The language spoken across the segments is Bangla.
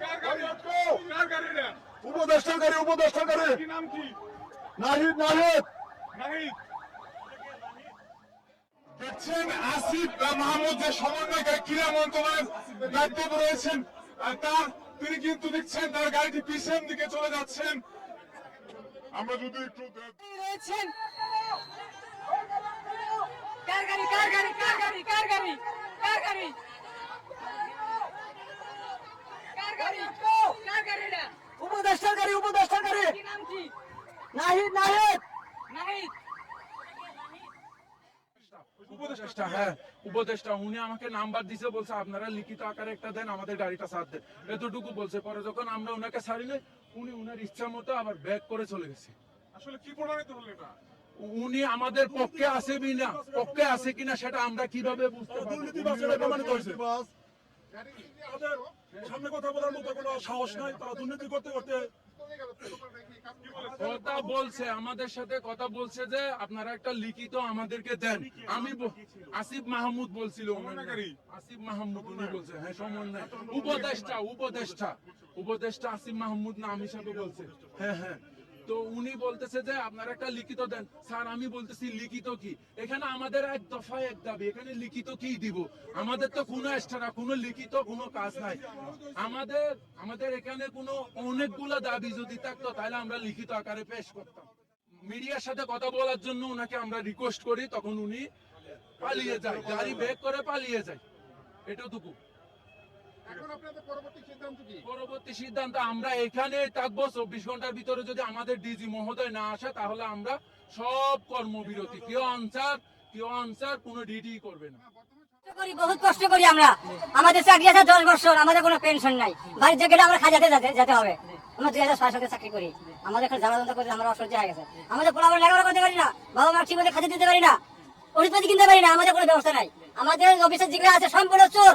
কার গাড়ি কার গাড়ি। নাহিদ নাহিদ। নাহিদ। দেখছেন আসিফ মাহমুদ যে সমন্বয়কারী ক্রীড়া মন্ত্রণালয়ের দায়িত্ব রয়েছেন তার তিনি কিন্তু দেখছেন তার গাড়িটি পিছন দিকে চলে যাচ্ছেন। আমরা যদি একটু রয়েছেন। কার গাড়ি কার গাড়ি কার গাড়ি কার গাড়ি কার গাড়ি কার গাড়ি এটা উপদেষ্টার গাড়ি উপদেষ্টার গাড়ি কি নাম কি নাহিদ নাহিদ! নাহিদ! উপদেষ্টা হ্যাঁ উপদেষ্টা উনি আমাকে নাম্বার দিছে বলছে আপনারা লিখিত আকারে একটা দেন আমাদের গাড়িটা সাথ দেন। এতটুকু বলছে পরে যখন আমরা ওনাকে নাই উনি উনার ইচ্ছা মতো আবার ব্যাক করে চলে গেছে। আসলে কি প্রমাণিত হলো এটা? উনি আমাদের পক্ষে আছে কিনা পক্ষে আছে কিনা সেটা আমরা কীভাবে বুঝতে পারব? সামনে কথা বলার মতো কোনো সাহস নাই তারা দুর্নীতি করতে করতে বলছে আমাদের সাথে কথা বলছে যে আপনারা একটা লিখিত আমাদেরকে দেন। আমি আসিফ মাহমুদ বলছিল? আসিফ মাহমুদ উনি বলছে হ্যাঁ সমন্বয়। উপদেষ্টা উপদেষ্টা। উপদেষ্টা আসিফ মাহমুদ নাম হিসাবে বলছে। হ্যাঁ হ্যাঁ। তো উনি বলতেছে যে, আপনারা একটা লিখিত দেন। স্যার, আমি বলতেছি লিখিত কি? এখানে আমাদের এক দফায় এক দাবি, এখানে লিখিত কি দিব? আমাদের তো কোনো এক্সট্রা কোনো লিখিত কোনো কাজ নাই। আমাদের আমাদের এখানে কোনো অনেকগুলো দাবি যদি থাকতো, তাহলে আমরা লিখিত আকারে পেশ করতাম। মিডিয়ার সাথে কথা বলার জন্য ওনাকে আমরা রিকোয়েস্ট করি, তখন উনি পালিয়ে যায়, গাড়ি বেক করে পালিয়ে যায়। এটুকু পরবর্তী সিদ্ধান্ত কি? পরবর্তী সিদ্ধান্ত আমরা এখানে থাকব চব্বিশ ঘণ্টার ভিতরে যদি আমাদের ডিজি মহোদয় না আসে তাহলে আমরা সব কর্মবিরতি। কেউ আনসার কেউ আনসার কোনো ডিটি করবে না। করি বহুত কষ্ট করি আমরা। আমাদের চাকরি আছে দশ বছর আমাদের কোনো পেনশন নাই। বাড়িতে গেলে আমরা খাজাতে যেতে যেতে হবে। আমরা দুই হাজার ছয় চাকরি করি। আমাদের এখানে জ্বালা যন্ত্র করে আমরা অসহ্য হয়ে গেছে। আমাদের আমরা লেখাপড়া করতে পারি না বাবা মা ঠিক মতো খাতে দিতে পারি না ওষুধপাতি কিনতে পারি না আমাদের কোনো ব্যবস্থা নাই। আমাদের অফিসের যেগুলো আছে সম্পূর্ণ চোর।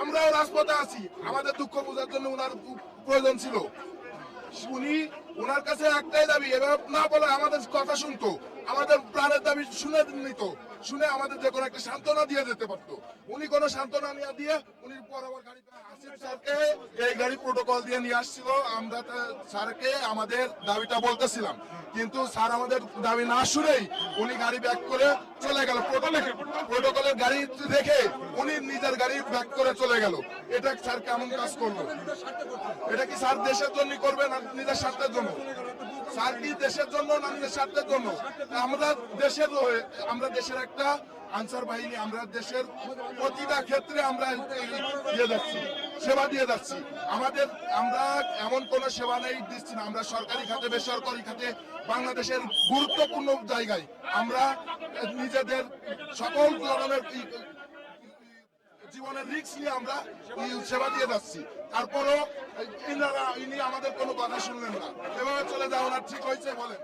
আমরাও রাজপথে আছি। আমাদের দুঃখ বোঝার জন্য ওনার প্রয়োজন ছিল। উনি ওনার কাছে একটাই দাবি, এভাবে না বলে আমাদের কথা শুনতো। আমাদের প্রাণের দাবি শুনে নিত। শুনে আমাদের যে কোনো একটা সান্ত্বনা দিয়ে যেতে পারতো। উনি কোনো সান্ত্বনা নিয়ে দিয়ে উনি বরাবর গাড়ি আসিফ স্যারকে এই গাড়ি প্রোটোকল দিয়ে নিয়ে আসছিল। আমরা স্যারকে আমাদের দাবিটা বলতেছিলাম। কিন্তু স্যার আমাদের দাবি না শুনেই উনি গাড়ি ব্যাক করে চলে গেল। প্রোটোকলের গাড়ি রেখে উনি নিজের গাড়ি ব্যাক করে চলে গেল। এটা স্যার কেমন কাজ করল? এটা কি স্যার দেশের জন্য করবে না নিজের স্বার্থের জন্য? স্যার দেশের জন্য না নিজের স্বার্থের জন্য? আমরা দেশের আমরা দেশের একটা আনসার বাহিনী, আমরা দেশের প্রতিটা ক্ষেত্রে আমরা দিয়ে যাচ্ছি, সেবা দিয়ে যাচ্ছি। আমাদের আমরা এমন কোন সেবা নেই, দিচ্ছি না। আমরা সরকারি খাতে, বেসরকারি খাতে, বাংলাদেশের গুরুত্বপূর্ণ জায়গায় আমরা নিজেদের সকল ধরনের জীবনের রিক্স নিয়ে আমরা সেবা দিয়ে যাচ্ছি। তারপরও ইনারা, ইনি আমাদের কোনো কথা শুনলেন না। এভাবে চলে যাওয়া ঠিক হয়েছে বলেন।